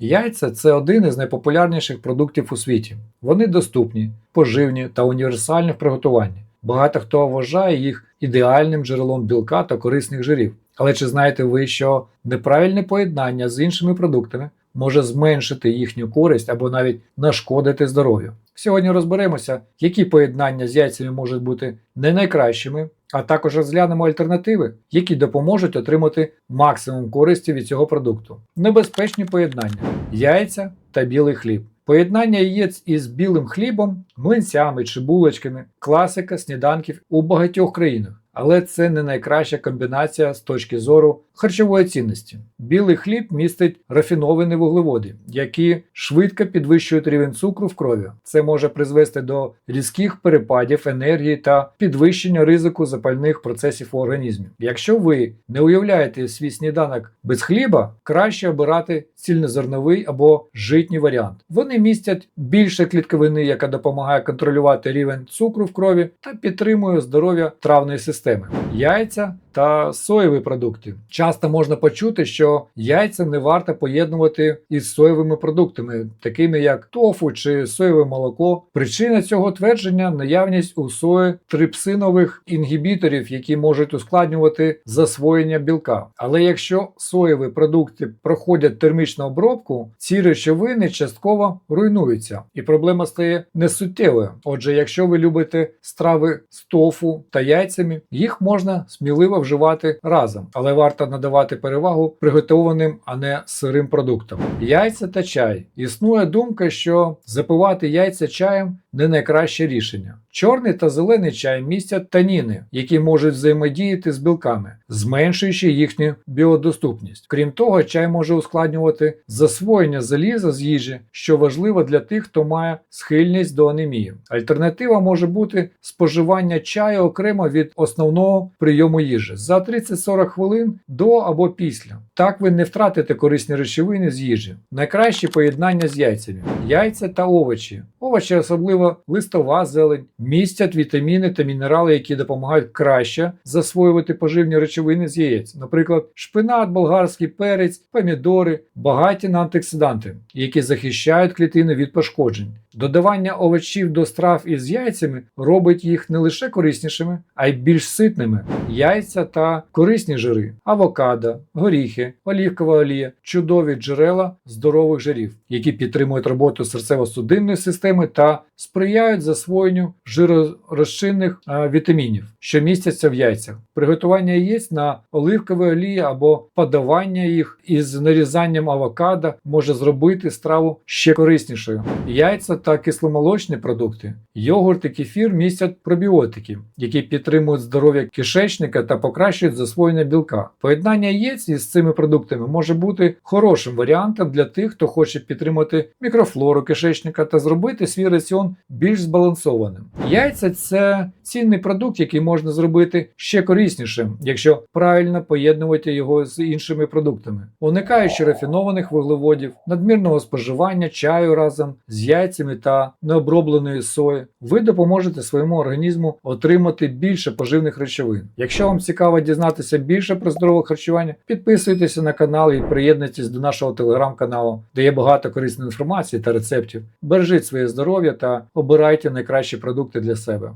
Яйця це один із найпопулярніших продуктів у світі. Вони доступні, поживні та універсальні в приготуванні. Багато хто вважає їх ідеальним джерелом білка та корисних жирів. Але чи знаєте ви, що неправильне поєднання з іншими продуктами може зменшити їхню користь або навіть нашкодити здоров'ю? Сьогодні розберемося, які поєднання з яйцями можуть бути не найкращими, а також розглянемо альтернативи, які допоможуть отримати максимум користі від цього продукту. Небезпечні поєднання яйця та білий хліб. Поєднання яєць із білим хлібом, млинцями чи булочками класика сніданків у багатьох країнах. Але це не найкраща комбінація з точки зору харчової цінності. Білий хліб містить рафіновані вуглеводи, які швидко підвищують рівень цукру в крові. Це може призвести до різких перепадів енергії та підвищення ризику запальних процесів у організмі. Якщо ви не уявляєте свій сніданок без хліба, краще обирати цільнозерновий або житній варіант. Вони містять більше клітковини, яка допомагає контролювати рівень цукру в крові та підтримує здоров'я травної системи. Яйця та соєві продукти. Часто можна почути, що яйця не варто поєднувати із соєвими продуктами, такими як тофу чи соєве молоко. Причина цього твердження наявність у сої трипсинових інгібіторів, які можуть ускладнювати засвоєння білка. Але якщо соєві продукти проходять термічну обробку, ці речовини частково руйнуються, і проблема стає несуттєвою. Отже, якщо ви любите страви з тофу та яйцями, їх можна сміливо вживати разом, але варто надавати перевагу приготованим, а не сирим продуктам. Яйця та чай. Існує думка, що запивати яйця чаєм не найкраще рішення. Чорний та зелений чай містять таніни, які можуть взаємодіяти з білками, зменшуючи їхню біодоступність. Крім того, чай може ускладнювати засвоєння заліза з їжі, що важливо для тих, хто має схильність до анемії. Альтернатива може бути споживання чаю окремо від основного прийому їжі за 30-40 хвилин до або після. Так ви не втратите корисні речовини з їжі. Найкраще поєднання з яйцями: яйця та овочі. Овочі, особливо листова зелень, містять вітаміни та мінерали, які допомагають краще засвоювати поживні речовини з яєць, наприклад, шпинат, болгарський перець, помідори, багаті на антиоксиданти, які захищають клітини від пошкоджень. Додавання овочів до страв із яйцями робить їх не лише кориснішими, а й більш ситними. Яйця та корисні жири, авокадо, горіхи, олівкова олія чудові джерела здорових жирів, які підтримують роботу серцево-судинної системи та сприяють засвоєнню жиророзчинних е, вітамінів, що містяться в яйцях. Приготування яєць на оливковій олії або подавання їх із нарізанням авокадо може зробити страву ще кориснішою. Яйця та кисломолочні продукти, йогурт і кефір містять пробіотики, які підтримують здоров'я кишечника та покращують засвоєння білка. Поєднання яєць із цими продуктами може бути хорошим варіантом для тих, хто хоче підтримати мікрофлору кишечника та зробити свій раціон більш збалансованим. Яйця це цінний продукт, який можна зробити ще кориснішим, якщо правильно поєднувати його з іншими продуктами, уникаючи рафінованих вуглеводів, надмірного споживання чаю разом з яйцями та необробленої сої, ви допоможете своєму організму отримати більше поживних речовин. Якщо вам цікаво дізнатися більше про здорове харчування, підписуйтеся на канал і приєднуйтесь до нашого телеграм-каналу, де є багато корисної інформації та рецептів. Бережіть своє здоров'я та обирайте найкращі продукти для себе.